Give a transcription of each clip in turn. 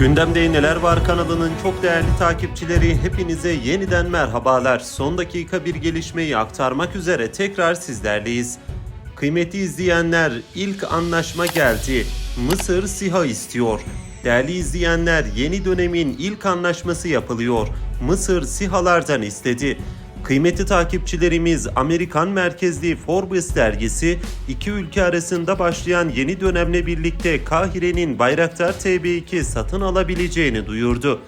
Gündemde Neler Var kanalının çok değerli takipçileri hepinize yeniden merhabalar. Son dakika bir gelişmeyi aktarmak üzere tekrar sizlerleyiz. Kıymetli izleyenler ilk anlaşma geldi. Mısır SİHA istiyor. Değerli izleyenler yeni dönemin ilk anlaşması yapılıyor. Mısır SİHA'lardan istedi. Kıymetli takipçilerimiz Amerikan merkezli Forbes dergisi iki ülke arasında başlayan yeni dönemle birlikte Kahire'nin Bayraktar TB2 satın alabileceğini duyurdu.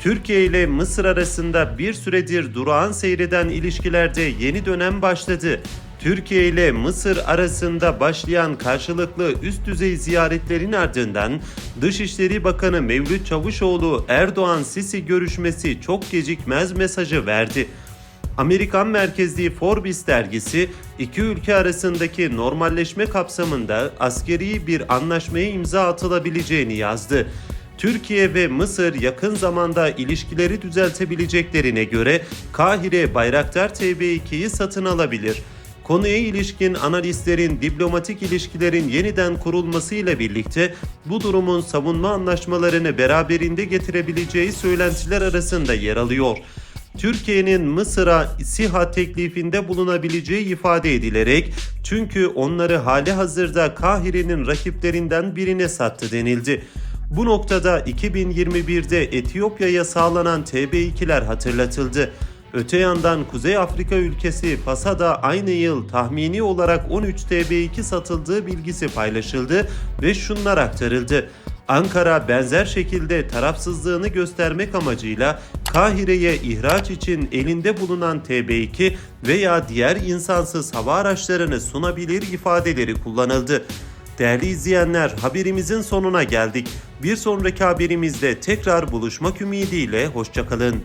Türkiye ile Mısır arasında bir süredir durağan seyreden ilişkilerde yeni dönem başladı. Türkiye ile Mısır arasında başlayan karşılıklı üst düzey ziyaretlerin ardından Dışişleri Bakanı Mevlüt Çavuşoğlu Erdoğan-Sisi görüşmesi çok gecikmez mesajı verdi. Amerikan merkezli Forbes dergisi iki ülke arasındaki normalleşme kapsamında askeri bir anlaşmaya imza atılabileceğini yazdı. Türkiye ve Mısır yakın zamanda ilişkileri düzeltebileceklerine göre Kahire Bayraktar TB2'yi satın alabilir. Konuya ilişkin analistlerin diplomatik ilişkilerin yeniden kurulmasıyla birlikte bu durumun savunma anlaşmalarını beraberinde getirebileceği söylentiler arasında yer alıyor. Türkiye'nin Mısır'a SİHA teklifinde bulunabileceği ifade edilerek çünkü onları hali hazırda Kahire'nin rakiplerinden birine sattı denildi. Bu noktada 2021'de Etiyopya'ya sağlanan TB2'ler hatırlatıldı. Öte yandan Kuzey Afrika ülkesi Fas'a da aynı yıl tahmini olarak 13 TB2 satıldığı bilgisi paylaşıldı ve şunlar aktarıldı. Ankara benzer şekilde tarafsızlığını göstermek amacıyla Kahire'ye ihraç için elinde bulunan TB2 veya diğer insansız hava araçlarını sunabilir ifadeleri kullanıldı. Değerli izleyenler haberimizin sonuna geldik. Bir sonraki haberimizde tekrar buluşmak ümidiyle hoşçakalın.